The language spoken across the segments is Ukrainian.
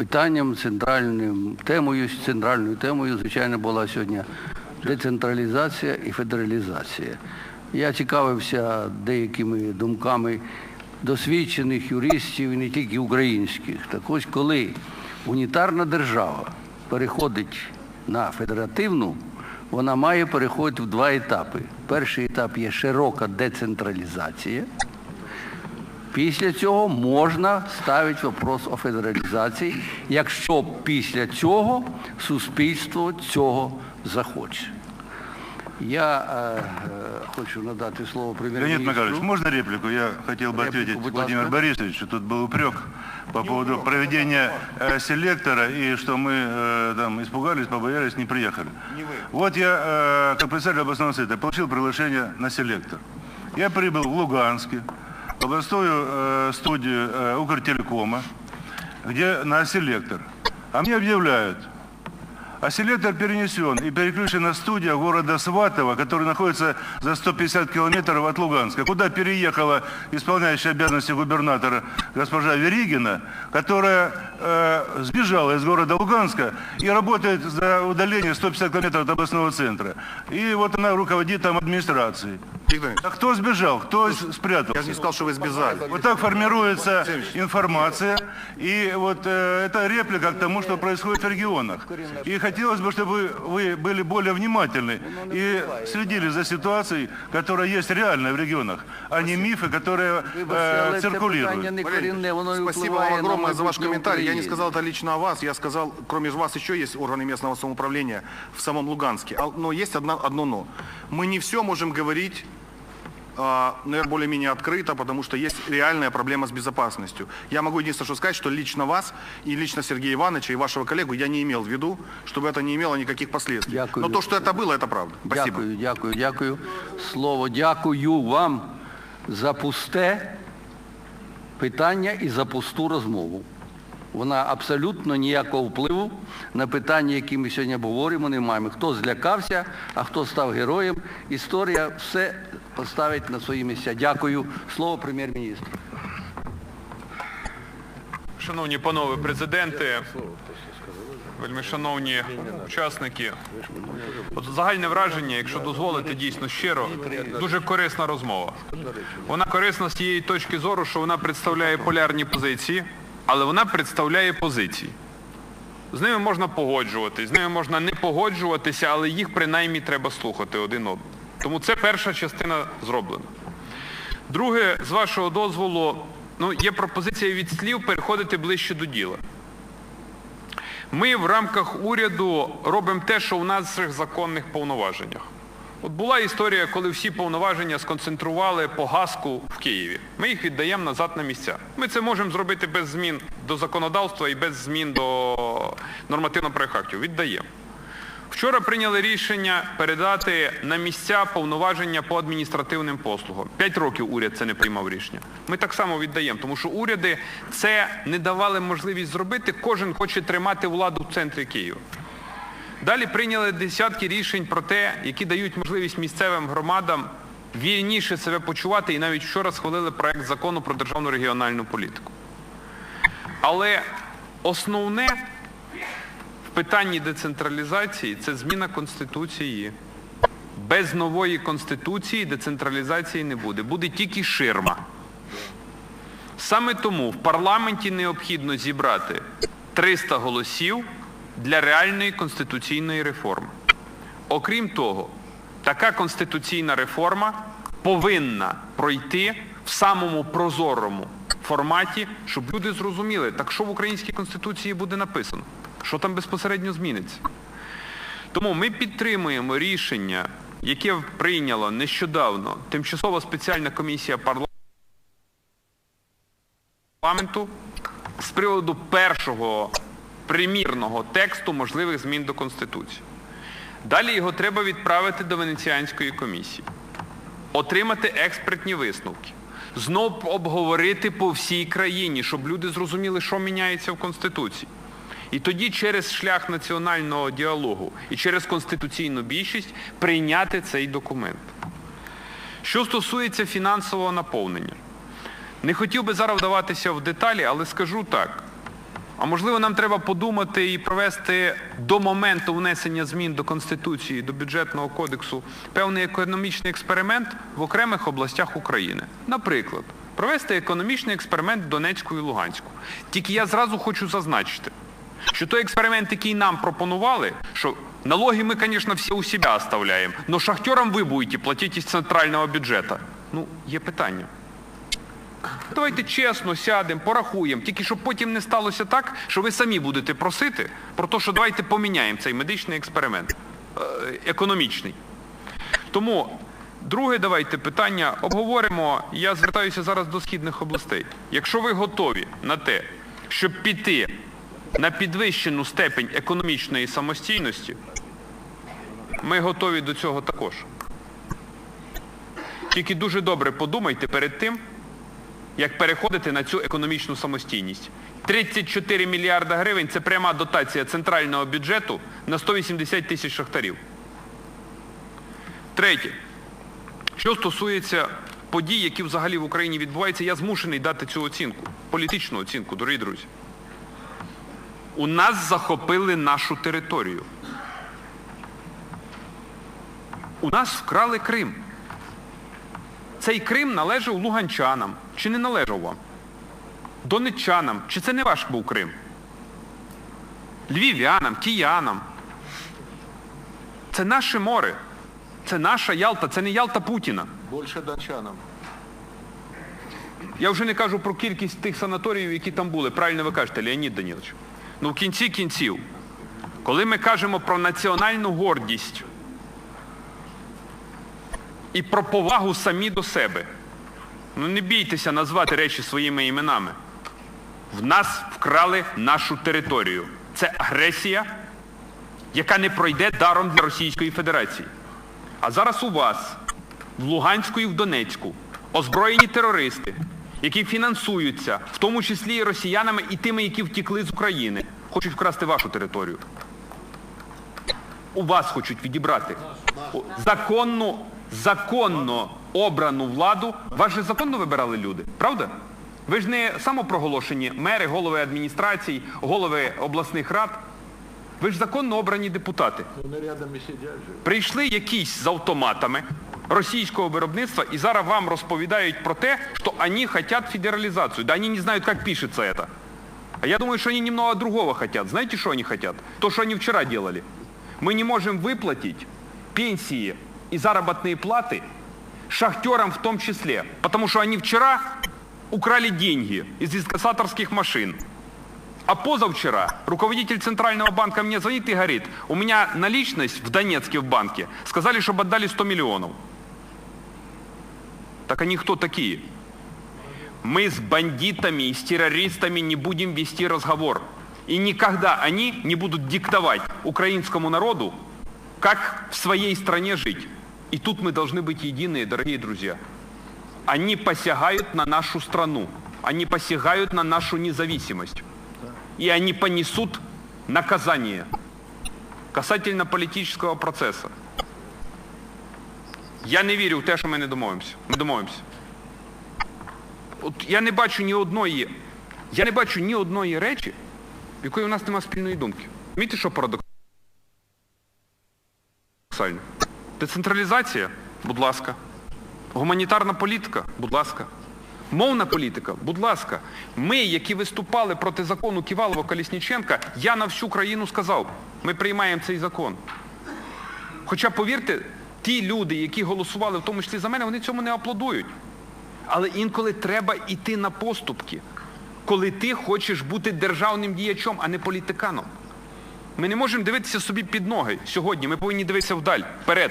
питанням центральним темою, центральною темою, звичайно, була сьогодні децентралізація і федералізація. Я цікавився деякими думками досвідчених юристів і не тільки українських. Так ось коли унітарна держава переходить на федеративну, вона має переходити в два етапи. Перший етап є широка децентралізація. Після цього можна ставити вопрос о федералізації, якщо після цього суспільство цього захоче. Я е, е, хочу надати слово Леонид прем'єр-міністру. Макарович, можно реплику? Я хотел бы Реплику, ответить будь Владимиру ласка. Борисовичу. Тут был упрек по поводу проведения э, селектора и что мы э, там испугались, побоялись, не приехали. Вот я, э, как представитель областного совета, получил приглашение на селектор. Я прибыл в Луганске, в областную э, студию э, Укртелекома, где на селектор. А мне объявляют, а селектор перенесен и переключена студия города Сватово, который находится за 150 километров от Луганска, куда переехала исполняющая обязанности губернатора госпожа Веригина, которая э, сбежала из города Луганска и работает за удаление 150 километров от областного центра. И вот она руководит там администрацией. Виктор Ильич, А кто сбежал? Кто с- спрятался? я же не сказал, что вы сбежали. Вот так формируется информация, и вот э, это реплика к тому, что происходит в регионах. И хотелось бы, чтобы вы были более внимательны и следили за ситуацией, которая есть реальная в регионах, а не мифы, которые Вибачте, але э, це питання циркулируют. не корінне, воно не Спасибо впливає вам на огромное за ваш майбутнє комментарий. Я не України. сказал это лично о вас. Я сказал, кроме вас еще есть органы местного самоуправления в самом Луганске. А- Но есть одно, одно но. Мы не все можем говорить а, наверное, более-менее открыто, потому что есть реальная проблема с безопасностью. Я могу единственное что сказать, что лично вас и лично Сергея Ивановича и вашего коллегу я не имел в виду, чтобы это не имело никаких последствий. Дякую. Но то, что это было, это правда. Спасибо. Дякую, дякую, дякую. Слово дякую вам за пусте питання і за пусту розмову. Вона абсолютно ніякого впливу на питання, які ми сьогодні обговорюємо, не маємо. Хто злякався, а хто став героєм. Історія все поставить на свої місця. Дякую. Слово прем'єр-міністру. Шановні панове президенти, вельми шановні учасники, от загальне враження, якщо дозволите дійсно щиро, дуже корисна розмова. Вона корисна з тієї точки зору, що вона представляє полярні позиції, але вона представляє позиції. З ними можна погоджуватись, з ними можна не погоджуватися, але їх принаймні треба слухати один одного. Тому це перша частина зроблена. Друге, з вашого дозволу, ну, є пропозиція від слів переходити ближче до діла. Ми в рамках уряду робимо те, що у наших законних повноваженнях. От була історія, коли всі повноваження сконцентрували по ГАСКу в Києві. Ми їх віддаємо назад на місця. Ми це можемо зробити без змін до законодавства і без змін до нормативно-правових актів. Віддаємо. Вчора прийняли рішення передати на місця повноваження по адміністративним послугам. П'ять років уряд це не приймав рішення. Ми так само віддаємо, тому що уряди це не давали можливість зробити. Кожен хоче тримати владу в центрі Києва. Далі прийняли десятки рішень про те, які дають можливість місцевим громадам вільніше себе почувати, і навіть вчора схвалили проект закону про державну регіональну політику. Але основне в питанні децентралізації це зміна Конституції. Без нової Конституції децентралізації не буде. Буде тільки ширма. Саме тому в парламенті необхідно зібрати 300 голосів для реальної конституційної реформи. Окрім того, така конституційна реформа повинна пройти в самому прозорому форматі, щоб люди зрозуміли, так що в українській конституції буде написано, що там безпосередньо зміниться. Тому ми підтримуємо рішення, яке прийняла нещодавно тимчасова спеціальна комісія парламенту з приводу першого примірного тексту можливих змін до Конституції. Далі його треба відправити до Венеціанської комісії, отримати експертні висновки, знов обговорити по всій країні, щоб люди зрозуміли, що міняється в Конституції. І тоді через шлях національного діалогу і через конституційну більшість прийняти цей документ. Що стосується фінансового наповнення, не хотів би зараз вдаватися в деталі, але скажу так. А можливо, нам треба подумати і провести до моменту внесення змін до Конституції, до бюджетного кодексу певний економічний експеримент в окремих областях України. Наприклад, провести економічний експеримент Донецьку і Луганську. Тільки я зразу хочу зазначити, що той експеримент, який нам пропонували, що налоги мы, конечно, все у себя оставляем, но шахтерам вы будете платить из центрального бюджета. Ну, є питання. Давайте чесно сядемо, порахуємо, тільки щоб потім не сталося так, що ви самі будете просити про те, що давайте поміняємо цей медичний експеримент, е, економічний. Тому друге давайте питання обговоримо. Я звертаюся зараз до східних областей. Якщо ви готові на те, щоб піти на підвищену степень економічної самостійності, ми готові до цього також. Тільки дуже добре подумайте перед тим, як переходити на цю економічну самостійність. 34 мільярда гривень – це пряма дотація центрального бюджету на 180 тисяч шахтарів. Третє. Що стосується подій, які взагалі в Україні відбуваються, я змушений дати цю оцінку, політичну оцінку, дорогі друзі. У нас захопили нашу територію. У нас вкрали Крим. Цей Крим належав луганчанам. Чи не належав вам? Донеччанам. Чи це не ваш був Крим? Львів'янам, киянам. Це наше море. Це наша Ялта, це не Ялта Путіна. Больше дончанам. Я вже не кажу про кількість тих санаторіїв, які там були. Правильно ви кажете, Леонід Данілович. Ну в кінці кінців, коли ми кажемо про національну гордість і про повагу самі до себе, ну не бійтеся назвати речі своїми іменами. В нас вкрали нашу територію. Це агресія, яка не пройде даром для Російської Федерації. А зараз у вас, в Луганську і в Донецьку, озброєні терористи, які фінансуються, в тому числі і росіянами, і тими, які втікли з України, хочуть вкрасти вашу територію. У вас хочуть відібрати законну, законно обрану владу. Вас же законно вибирали люди, правда? Ви ж не самопроголошені мери, голови адміністрацій, голови обласних рад. Ви ж законно обрані депутати. Вони рядом і сидять же. Прийшли якісь з автоматами російського виробництва и зараз вам розповідають про те, что они хотят федерализацию. Да они не знают, как пишется это. А я думаю, что они немного другого хотят. Знаете, что они хотят? То, что они вчера делали. Мы не можем выплатить пенсии И заработные платы шахтерам в том числе, потому что они вчера украли деньги из инкассаторских машин. А позавчера руководитель Центрального банка мне звонит и говорит, у меня наличность в Донецке в банке, сказали, чтобы отдали 100 миллионов. Так они кто такие? Мы с бандитами и с террористами не будем вести разговор. И никогда они не будут диктовать украинскому народу, как в своей стране жить. И тут мы должны быть единые, дорогие друзья. Они посягают на нашу страну. Они посягают на нашу независимость. И они понесут наказание касательно политического процесса. Я не вірю в те, що ми не домовимося. Ми домовимося. От я не бачу ні одної, я не бачу ні одної речі, в якої у нас немає спільної думки. Розумієте, що парадоксально? Децентралізація, будь ласка. Гуманітарна політика, будь ласка. Мовна політика, будь ласка. Ми, які виступали проти закону Ківалова-Колісніченка, я на всю країну сказав, ми приймаємо цей закон. Хоча, повірте, ті люди, які голосували, в тому числі за мене, вони цьому не аплодують. Але інколи треба йти на поступки, коли ти хочеш бути державним діячом, а не політиканом. Ми не можемо дивитися собі під ноги сьогодні. Ми повинні дивитися вдаль, вперед.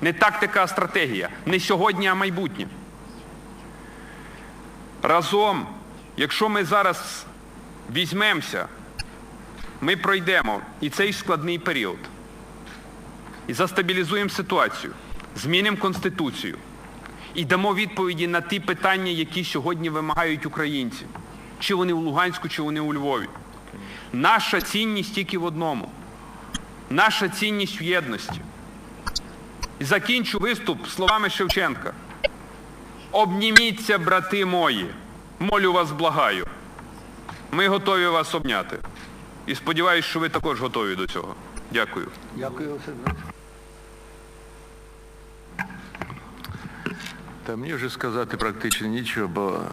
Не тактика, а стратегія. Не сьогодні, а майбутнє. Разом, якщо ми зараз візьмемося, ми пройдемо і цей складний період. І застабілізуємо ситуацію, змінимо Конституцію і дамо відповіді на ті питання, які сьогодні вимагають українці. Чи вони у Луганську, чи вони у Львові. Наша цінність тільки в одному. Наша цінність в єдності. І закінчу виступ словами Шевченка. Обніміться, брати мої, молю вас, благаю. Ми готові вас обняти. І сподіваюся, що ви також готові до цього. Дякую. Дякую, Та мені вже сказати практично нічого, бо